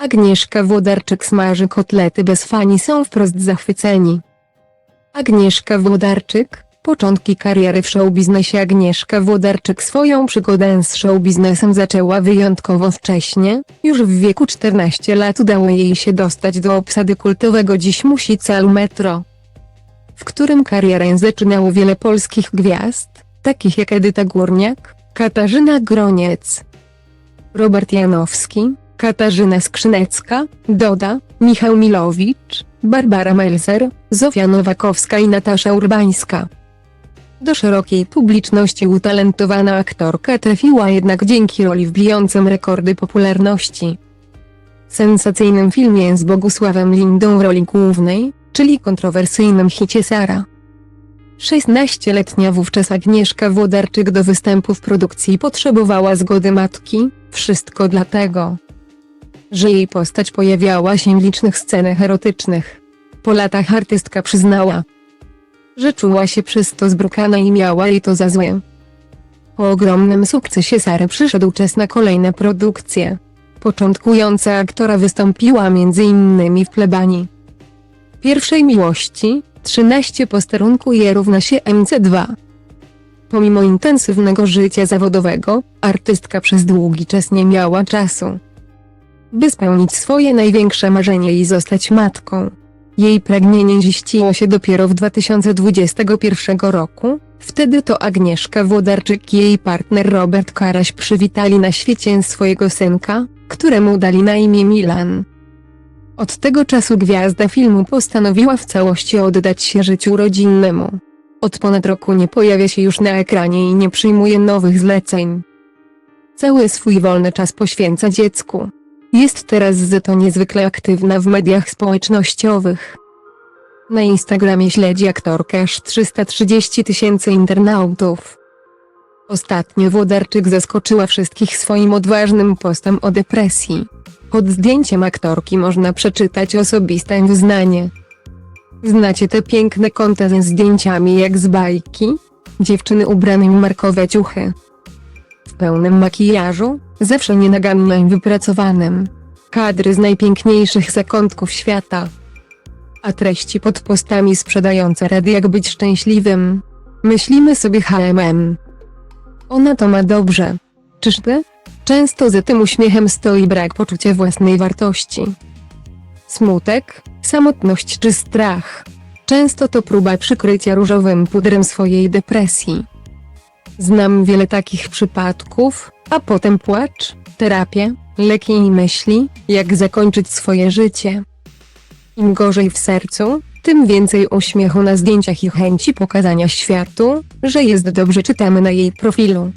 Agnieszka Włodarczyk smaży kotlety bez fani są wprost zachwyceni. Agnieszka Włodarczyk, początki kariery w showbiznesie Agnieszka Włodarczyk swoją przygodę z showbiznesem zaczęła wyjątkowo wcześnie, już w wieku 14 lat udało jej się dostać do obsady kultowego dziś musicalu Metro, w którym karierę zaczynało wiele polskich gwiazd, takich jak Edyta Górniak, Katarzyna Groniec, Robert Janowski, Katarzyna Skrzynecka, Doda, Michał Milowicz, Barbara Melzer, Zofia Nowakowska i Natasza Urbańska. Do szerokiej publiczności utalentowana aktorka trafiła jednak dzięki roli w bijącym rekordy popularności. Sensacyjnym filmie z Bogusławem Lindą w roli głównej, czyli kontrowersyjnym hicie Sara. 16-letnia wówczas Agnieszka Włodarczyk do występu w produkcji potrzebowała zgody matki, wszystko dlatego, że jej postać pojawiała się w licznych scenach erotycznych. Po latach artystka przyznała, że czuła się przez to zbrukana i miała jej to za złe. Po ogromnym sukcesie Sary przyszedł czas na kolejne produkcje. Początkująca aktora wystąpiła m.in. w plebanii. Pierwszej miłości, 13 posterunku je równa się MC2. Pomimo intensywnego życia zawodowego, artystka przez długi czas nie miała czasu, by spełnić swoje największe marzenie i zostać matką. Jej pragnienie ziściło się dopiero w 2021 roku, wtedy to Agnieszka Włodarczyk i jej partner Robert Karaś przywitali na świecie swojego synka, któremu dali na imię Milan. Od tego czasu gwiazda filmu postanowiła w całości oddać się życiu rodzinnemu. Od ponad roku nie pojawia się już na ekranie i nie przyjmuje nowych zleceń. Cały swój wolny czas poświęca dziecku. Jest teraz za to niezwykle aktywna w mediach społecznościowych. Na Instagramie śledzi aktorkę aż 330 tysięcy internautów. Ostatnio Włodarczyk zaskoczyła wszystkich swoim odważnym postem o depresji. Pod zdjęciem aktorki można przeczytać osobiste wyznanie. Znacie te piękne konta ze zdjęciami jak z bajki? Dziewczyny ubrane w markowe ciuchy. W pełnym makijażu, zawsze nienagannym wypracowanym. Kadry z najpiękniejszych zakątków świata. A treści pod postami sprzedające rady jak być szczęśliwym. Myślimy sobie HMM. Ona to ma dobrze. Czyżby? Często za tym uśmiechem stoi brak poczucia własnej wartości. Smutek, samotność czy strach. Często to próba przykrycia różowym pudrem swojej depresji. Znam wiele takich przypadków, a potem płacz, terapię, leki i myśli, jak zakończyć swoje życie. Im gorzej w sercu, tym więcej uśmiechu na zdjęciach i chęci pokazania światu, że jest dobrze czytamy na jej profilu.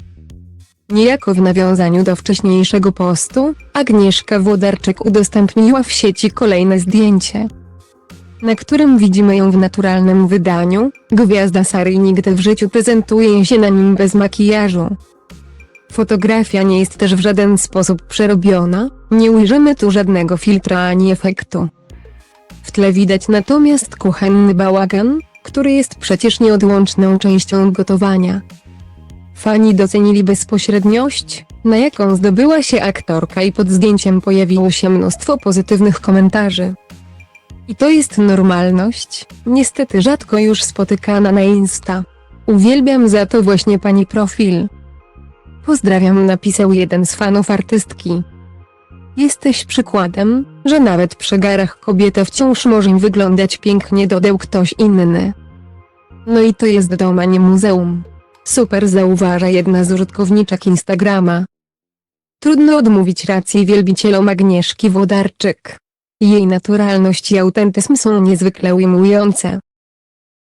Niejako w nawiązaniu do wcześniejszego postu, Agnieszka Włodarczyk udostępniła w sieci kolejne zdjęcie, na którym widzimy ją w naturalnym wydaniu. Gwiazda Sary nigdy w życiu prezentuje się na nim bez makijażu. Fotografia nie jest też w żaden sposób przerobiona, nie ujrzymy tu żadnego filtra ani efektu. W tle widać natomiast kuchenny bałagan, który jest przecież nieodłączną częścią gotowania. Fani docenili bezpośredniość, na jaką zdobyła się aktorka i pod zdjęciem pojawiło się mnóstwo pozytywnych komentarzy. I to jest normalność, niestety rzadko już spotykana na Insta. Uwielbiam za to właśnie pani profil. Pozdrawiam napisał jeden z fanów artystki. Jesteś przykładem, że nawet przy garach kobieta wciąż może wyglądać pięknie dodał ktoś inny. No i to jest dom, a nie muzeum. Super zauważa jedna z użytkowniczek Instagrama. Trudno odmówić racji wielbicielom Agnieszki Włodarczyk. Jej naturalność i autentyzm są niezwykle ujmujące.